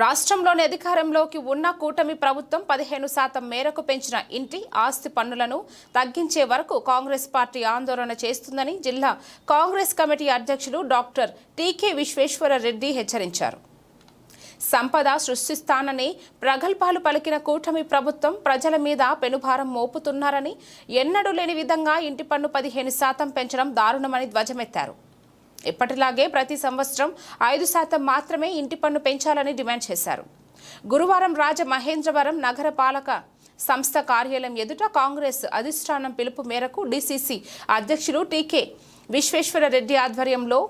రాష్ట్రంలోని అధికారంలోకి ఉన్న కూటమి ప్రభుత్వం పదిహేను శాతం మేరకు పెంచిన ఇంటి ఆస్తి పన్నులను తగ్గించే వరకు కాంగ్రెస్ పార్టీ ఆందోళన చేస్తుందని జిల్లా కాంగ్రెస్ కమిటీ అధ్యక్షులు డాక్టర్ టీకే విశ్వేశ్వర రెడ్డి హెచ్చరించారు. సంపద సృష్టిస్తానని ప్రగల్భాలు పలికిన కూటమి ప్రభుత్వం ప్రజల మీద పెనుభారం మోపుతున్నారని ఎన్నడూ లేని విధంగా ఇంటి పన్ను పదిహేను శాతం పెంచడం దారుణమని ధ్వజమెత్తారు. ఇప్పటిలాగే ప్రతి సంవత్సరం ఐదు శాతం మాత్రమే ఇంటి పన్ను పెంచాలని డిమాండ్ చేశారు. గురువారం రాజ మహేంద్రవరం నగర పాలక సంస్థ కార్యాలయం ఎదుట కాంగ్రెస్ అధిష్టానం పిలుపు మేరకు డీసీసీ అధ్యక్షులు టీకే విశ్వేశ్వర రెడ్డి ఆధ్వర్యంలో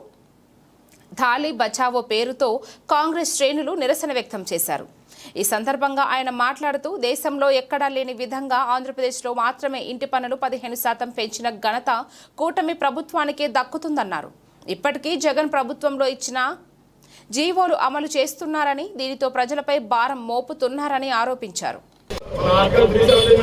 థాలీ బచావో పేరుతో కాంగ్రెస్ శ్రేణులు నిరసన వ్యక్తం చేశారు. ఈ సందర్భంగా ఆయన మాట్లాడుతూ దేశంలో ఎక్కడా లేని విధంగా ఆంధ్రప్రదేశ్లో మాత్రమే ఇంటి పన్నులు పదిహేను శాతం పెంచిన ఘనత కూటమి ప్రభుత్వానికే దక్కుతుందన్నారు. ఇప్పటికీ జగన్ ప్రభుత్వంలో ఇచ్చిన జీవోలు అమలు చేస్తున్నారని దీనితో ప్రజలపై భారం మోపుతున్నారని ఆరోపించారు. అక్కడ బీజేపీ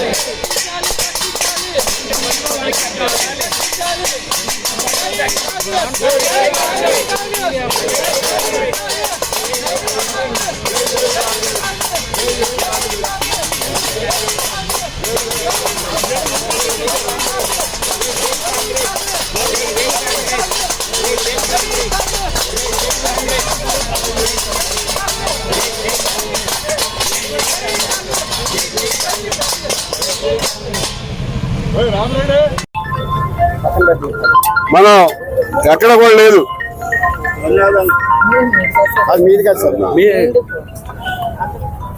Yeah. మనం ఎక్కడ కూడా లేదు.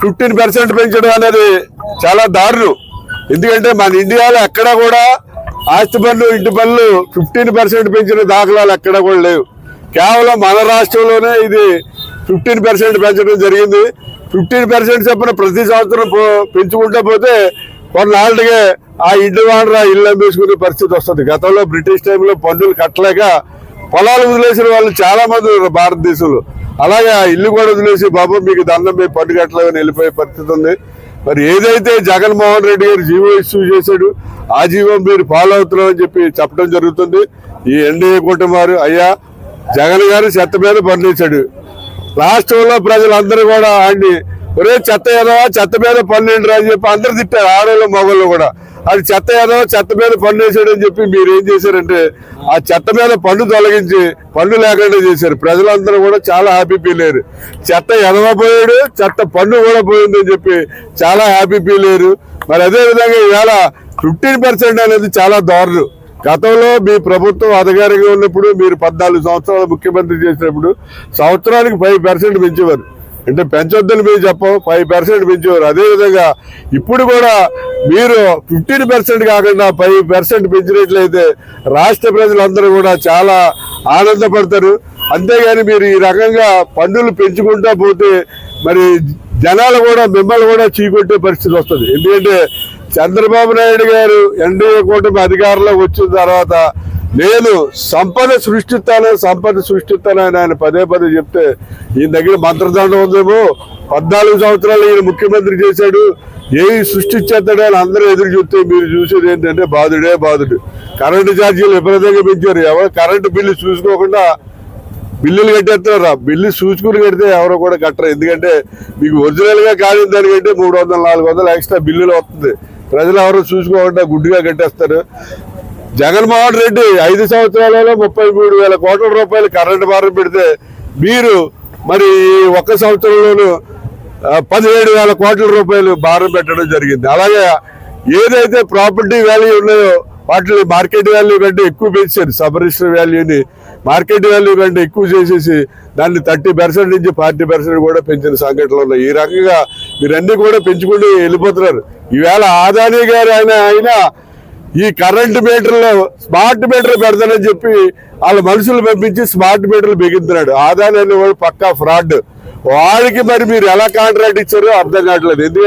ఫిఫ్టీన్ పర్సెంట్ పెంచడం అనేది చాలా దారుణం. ఎందుకంటే మన ఇండియాలో ఎక్కడ కూడా ఆస్తి పనులు ఇంటి పనులు ఫిఫ్టీన్ పర్సెంట్ పెంచిన దాఖలాలు ఎక్కడ కూడా లేవు. కేవలం మన రాష్ట్రంలోనే ఇది ఫిఫ్టీన్ పర్సెంట్ పెంచడం జరిగింది. ఫిఫ్టీన్ పర్సెంట్ చొప్పున ప్రతి సంవత్సరం పెంచుకుంటూ పోతే కొన్నాళ్ళకే ఆ ఇల్లు వాడరా ఇల్లు అమ్మేసుకునే పరిస్థితి వస్తుంది. గతంలో బ్రిటిష్ టైంలో పన్నులు కట్టలేక పొలాలు వదిలేసిన వాళ్ళు చాలా మంది ఉన్నారు భారతదేశంలో. అలాగే ఆ ఇల్లు కూడా వదిలేసి బాబు మీకు దండం మీ పన్ను కట్టలేదని వెళ్ళిపోయే పరిస్థితి ఉంది. మరి ఏదైతే జగన్మోహన్ రెడ్డి గారు జీవో ఇష్యూ చేశాడు ఆ జీవో మీరు ఫాలో అవుతున్నామని చెప్పి చెప్పడం జరుగుతుంది. ఈ ఎన్డీఏ కుటుంబారు అయ్యా జగన్ గారు చెత్త మీద పనిచేశాడు రాష్ట్రంలో ప్రజలందరూ కూడా ఆయన్ని ఒరే చెత్త ఏదో చెత్త మీద పన్నేంటి అని చెప్పి అందరు తిట్టారు ఆడవాళ్ళు మగవాళ్ళు కూడా. అది చెత్త ఏదో చెత్త మీద పన్ను వేసాడని చెప్పి మీరు ఏం చేశారంటే ఆ చెత్త మీద పన్ను తొలగించి పన్ను లేకుండా చేశారు. ప్రజలందరూ కూడా చాలా హ్యాపీ ఫీల్ అయ్యారు. చెత్త ఎదవపోయాడు చెత్త పన్ను కూడా పోయిందని చెప్పి చాలా హ్యాపీ ఫీల్ అయ్యారు. మరి అదే విధంగా ఈవేళ ఫిఫ్టీన్ పర్సెంట్ అనేది చాలా దారుణం. గతంలో మీ ప్రభుత్వం అధికారిగా ఉన్నప్పుడు మీరు పద్నాలుగు సంవత్సరాలు ముఖ్యమంత్రి చేసినప్పుడు సంవత్సరానికి ఫైవ్ పర్సెంట్ పెంచేవారు. అంటే పెంచొద్దని మీరు చెప్పం ఫైవ్ పర్సెంట్ పెంచేవారు. అదేవిధంగా ఇప్పుడు కూడా మీరు ఫిఫ్టీన్ పర్సెంట్ కాకుండా ఫైవ్ పర్సెంట్ పెంచినట్లయితే రాష్ట్ర ప్రజలందరూ కూడా చాలా ఆనందపడతారు. అంతేగాని మీరు ఈ రకంగా పన్నులు పెంచుకుంటా పోతే మరి జనాలు కూడా మిమ్మల్ని కూడా చీకొట్టే పరిస్థితి వస్తుంది. ఎందుకంటే చంద్రబాబు నాయుడు గారు ఎన్డీఏ కూటమి అధికారంలోకి వచ్చిన తర్వాత నేను సంపద సృష్టిస్తాను సంపద సృష్టిస్తాను అని ఆయన పదే పదే చెప్తే ఈయన దగ్గర మంత్రదండం ఉందేమో? పద్నాలుగు సంవత్సరాలు ఈయన ముఖ్యమంత్రి చేశాడు. ఏవి సృష్టించేస్తాడు అని అందరూ ఎదురు చూస్తే మీరు చూసేది ఏంటంటే బాధుడే బాధుడు. కరెంటు ఛార్జీలు విపరీతంగా పెంచారు. ఎవరు కరెంటు బిల్లు చూసుకోకుండా బిల్లులు కట్టేస్తారా? బిల్లు చూసుకుని కడితే ఎవరో కూడా కట్టరు. ఎందుకంటే మీకు ఒరిజినల్గా కాని దానికంటే మూడు వందల నాలుగు వందలు ఎక్స్ట్రా బిల్లులు వస్తుంది. ప్రజలు ఎవరు చూసుకోకుండా గుడ్డుగా కట్టేస్తారు. జగన్మోహన్ రెడ్డి ఐదు సంవత్సరాలలో ముప్పై మూడు వేల కోట్ల రూపాయలు కరెంటు భారం పెడితే మీరు మరి ఒక్క సంవత్సరంలోనూ పదిహేడు వేల కోట్ల రూపాయలు భారం పెట్టడం జరిగింది. అలాగే ఏదైతే ప్రాపర్టీ వాల్యూ ఉన్నాయో వాటిని మార్కెట్ వాల్యూ కంటే ఎక్కువ పెంచారు. సబ్ వాల్యూని మార్కెట్ వాల్యూ కంటే ఎక్కువ చేసేసి దాన్ని థర్టీ పర్సెంట్ నుంచి ఫార్టీ పర్సెంట్ కూడా పెంచిన సంఘటనలు ఉన్నాయి. ఈ రకంగా మీరన్నీ కూడా పెంచుకుంటూ వెళ్ళిపోతున్నారు. ఈవేళ ఆదాని గారు ఆయన అయినా ఈ కరెంట్ మీటర్లు స్మార్ట్ మీటర్ పెడతానని చెప్పి వాళ్ళ మనుషులు పంపించి స్మార్ట్ మీటర్లు బిగించున్నాడు ఆదాని అనేవాడు పక్కా ఫ్రాడ్. వాడికి మరి మీరు ఎలా కాంట్రాక్ట్ ఇచ్చారో అర్థం కావట్లేదు. ఎందుకంటే